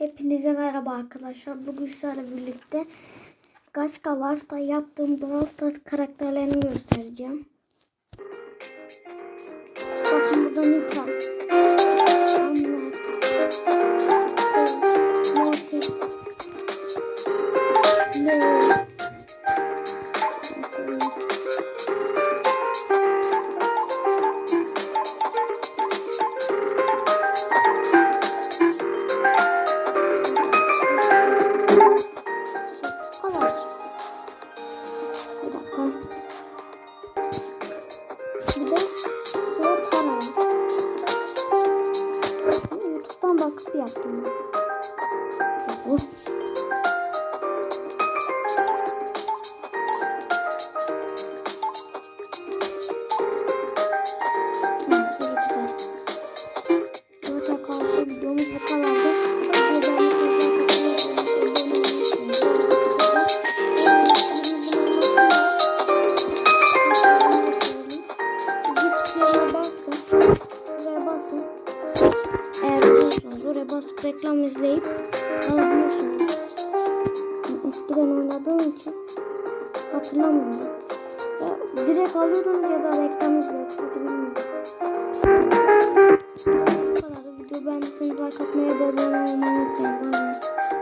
Hepinize merhaba arkadaşlar. Bugün sizlerle birlikte Gaçka Life'da yaptığım Brawl Stars karakterlerini göstereceğim. Bakın burada Nita, Ahmet, Mortis, Leo, YouTube'dan bakıp yaptım ben. Bu. Basıp reklam izleyip alabiliyorsunuz. Eskiden oynadığım için hatırlamıyorum. Ya, direkt alıyordum ya da reklam izleyip bilmiyorum. Bu kadar. Video beğendiyseniz like atmayı ve abone olmayı unutmayın.